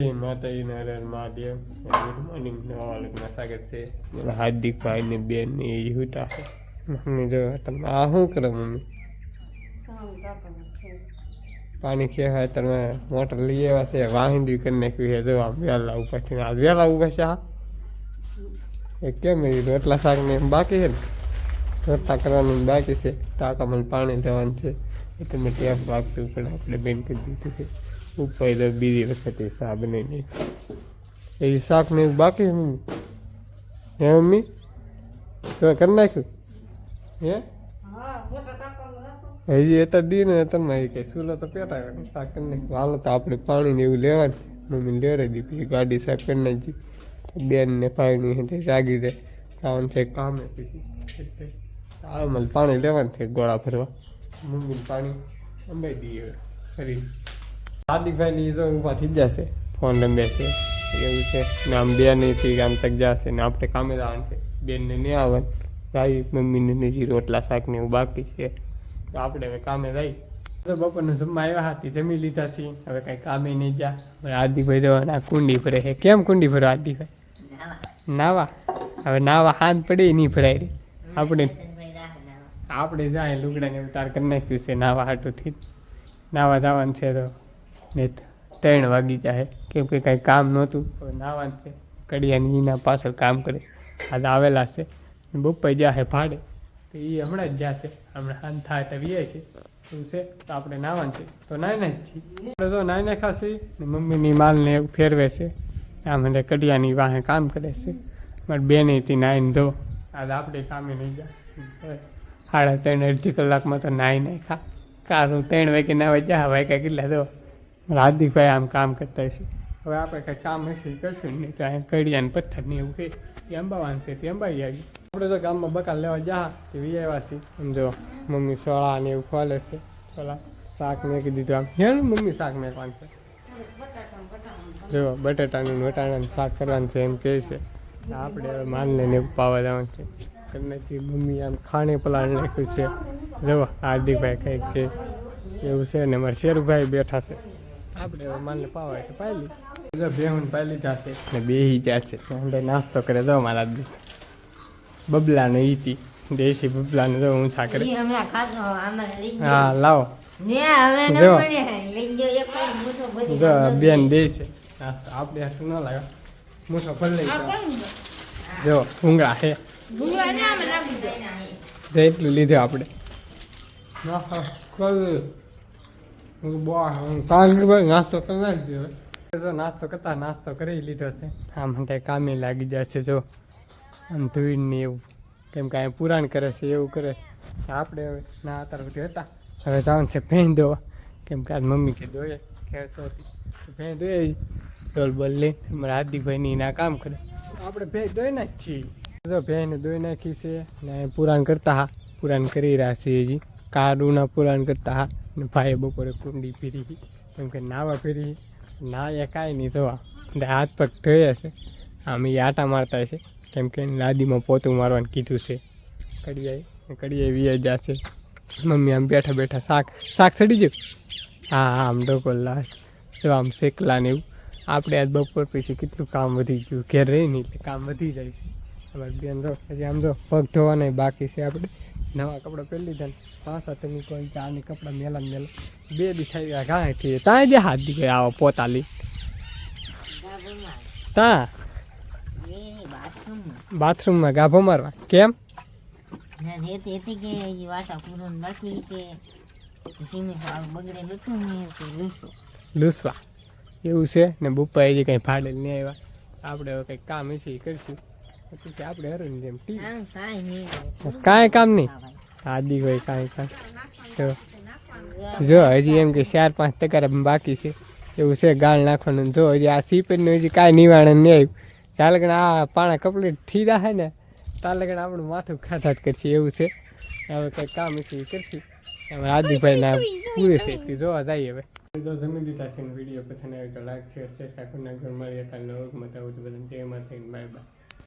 માતાજી Narayan Mahadev good morning નવા લોકમાં સ્વાગત છે હાર્દિક ભાઈ ને બેન ને એ હુતા છે મમ્મી જો તમે આ શું કરો મમ્મી પાણી કેવાય તમે મોટર લઈ આવ્યા છે વાહિંદી કરી નાખ્યું છે જો આમ વહેલા ઊભા થઈને આ વહેલા ઊભા છે આ એ કેમ એ રોટલા શાક ને બાકી છે ને રોટલા કરવાનું બાકી છે ટાંકામાં પાણી દેવાનું છે એ તમે ટેપ વાગતું પણ આપણે બેન કરી દીધું છે ઉપર બીજી વખતે શાક બની નહીં એ શાક ને બાકી મમ્મી? હે મમ્મી? તો કરી નાખ્યું? હે? હજી એ તો દી ને તમે કે સુલો તો પેટા કરે શાક કરી નાખ્યું હાલો તો આપણે પાણી ને એવું લેવાનું. મમ્મી લેવડાવી દીધી. ગાડી સાફ કરી નાખી. બેન ને પાણી જાગી જાય. છે કામે. પછી હાલમાં પાણી લેવાનું છે ગોળા ભરવા. મમ્મીને પાણી અંબાઈ દઈએ ફરી. હાર્દિકભાઈની તો ઊભા થઈ જશે ફોન રમે છે. એવું છે. ને આમ બે નહીંથી આમ તક જશે ને આપણે કામે જવાનું છે. બેનને નહીં આવવાનું. ભાઈ મમ્મીને નીચી રોટલા શાક ને એવું બાકી છે. તો આપણે હવે કામે જઈ તો બપોરનું જમવા આવ્યા હાથી જમી લીધા છીએ. હવે કાંઈ કામે નહીં જા. હાર્દિકભાઈ જવાના કુંડી ભરે છે. કેમ કુંડી ભરો હાર્દિકભાઈ? નાવા. હવે નાવા હાથ પડે નહીં ભરાય રે. આપણે આપણે જાય, લુગડા ને ઉતાર કરી નાખ્યું છે, નાવા હાટુથી. નાવા જવાનું છે તો ને ત્રણ વાગી જાય. કેમ કે કાંઈ કામ નહોતું. હવે નાવાનું છે. કડિયાની એના પાછળ કામ કરે. આજે આવેલા છે. બપ્પા જાહે ભાડે. તો એ હમણાં જ જશે. હમણાં હાન થાય તો વીએ છે. એવું છે. તો આપણે નાવાનું છે. તો નાઈ નાખ છીએ. આપણે તો નાઈ નાખાશે ને મમ્મીની માલને એવું ફેરવે છે. આમ એટલે કડિયાની વાહે કામ કરે છે. મારી બેનેથી નાઈને ધો. આજ આપણે કામે નહીં જાય સાડા ત્રણ અડધી કલાકમાં તો નાહી નહીં ખા કારું ત્રણ વાગે નાવા જા વાગ્યા કેટલા દો? હાર્દિકભાઈ આમ કામ કરતા હશે. હવે આપણે કંઈ કામ હશે કરશું નહીં તો અહીંયા કડિયા ને પથ્થર ને એવું કે અંબાવાનું છે, તે અંબાઈ આવી. આપણે તો ગામમાં બકાલ લેવા જા તે વી આવ્યા છીએ. સમજો મમ્મી સોળા ને એવું ખોલે છે. સોળા શાક મેં દીધું આમ. હેનું મમ્મી શાક મેં છે? જો, બટાટાનું વટાણાનું શાક કરવાનું છે એમ કહે છે. આપણે હવે માન લઈને એવું પાવા જવાનું છે. કન્યાથી મમ્મી આમ ખાણે પલાણ નાખ્યું છે. જો હાર્દિકભાઈ કંઈક છે એવું છે ને અમારે શેરુભાઈ બેઠા છે. આપણે માનને પાવા એટલે પાઈ લીધું બેહુન પાઈ લીધા છે. ને બેહી ગયા છે. અંદર નાસ્તો કરે જો મારા બબલાને ઈતી દેશી બબલાને જો ઊંચા કરે. હા લાવો. જો. બેન દે નાસ્તો. આપણે હાથું ન લાગે મૂસો ફરી લઈ? જો ઊંઘળા છે ભૂંગળા ને આમાં નાખી દો. જે એટલું લીધું આપણે નાસ્તો કરી નાખજો જો નાસ્તો કરતા નાસ્તો કરી લીધો છે. આમ માટે કામે લાગી જશે જો. આમ ધોઈને ને એવું. કેમ કે અહીંયા પુરાણ કરે છે, એવું કરે. આપણે હવે ના અત્યાર સુધી હતા. હવે જવાનું છે ભેં દોવા કેમ કે આજ મમ્મી કે દોએ ખેર ચોથી ભેં દોએ ડોલ બોલ લઈ અમારા હાર્દિકભાઈની ના કામ કરે. આપણે ભેં દોઈ જ છીએ. જો ભેંને દોઈ નાખી છે ને પુરાણ કરતા હા. પુરાણ કરી રહ્યા છીએ હજી. કારુના પુરાણ કરતા હા. ને ભાઈએ બપોરે કુંડી ફેરી કેમ કે નાવા ફેરી ના કાંઈ નહીં જોવા. હાથ પગ થયા છે. આમ એ આટા મારતા છે. કેમ કે લાદીમાં પોતું મારવાનું કીધું છે. કડિયાએ. કડિયાએ વિયા જા છે. મમ્મી આમ બેઠા બેઠા શાક શાક સડી ગયું? હા હા, આમ ડોકો લાસ્ટ જો આમ શેકલા ને એવું. આપણે આજ બપોર પછી કેટલું કામ વધી ગયું. ઘેર નહીં એટલે કામ વધી જાય છે. અમારી બેન જો પછી આમ જો પગ ધોવાના બાકી છે આપણે નવા કપડાં પહેરી લીધા ને પાછા તમે કોઈ ચાની કપડાં મેલા મેલા. બે દી થઈ ગયા ગાયથી તાય જે હાથ દી ગયા આવો પોતાલી. તા. બાથરૂમમાં. ગાભો મારવા. કેમ. લૂસવા એવું છે ને બુપ્પા હજી કંઈ ફાડેલ નહીં આવ્યા આપણે હવે કંઈક કામ હશે એ કરશું. પછી આપણે હરું જેમ ટી. કાંઈ કામ નહીં. આદિ હોય કાંઈ કાંઈ જો. હજી એમ કે ચાર પાંચ ટકા બાકી છે. એવું છે ગાળ નાખવાનું. જો હજી આ સીપેરનું હજી કાંઈ નિવારણ નહીં આવ્યું. ચાલે ગણ આ પાણા કમ્પ્લીટ થઈ જાય ને તાલે ગણ આપણું માથું ખાતા જ કરશે. એવું છે. હવે કંઈ કામ છે કરશું. અમારા આદિભાઈ ના પૂરી છે જોવા જઈએ હવે. તો જમી દીધા છે વીડિયો પસંદ આવે તો લાઈક શેર ચેસ્ટા કરી ઘર મળીએ કાલના વર્ગમાં તો બધા જય માતા બાય બાય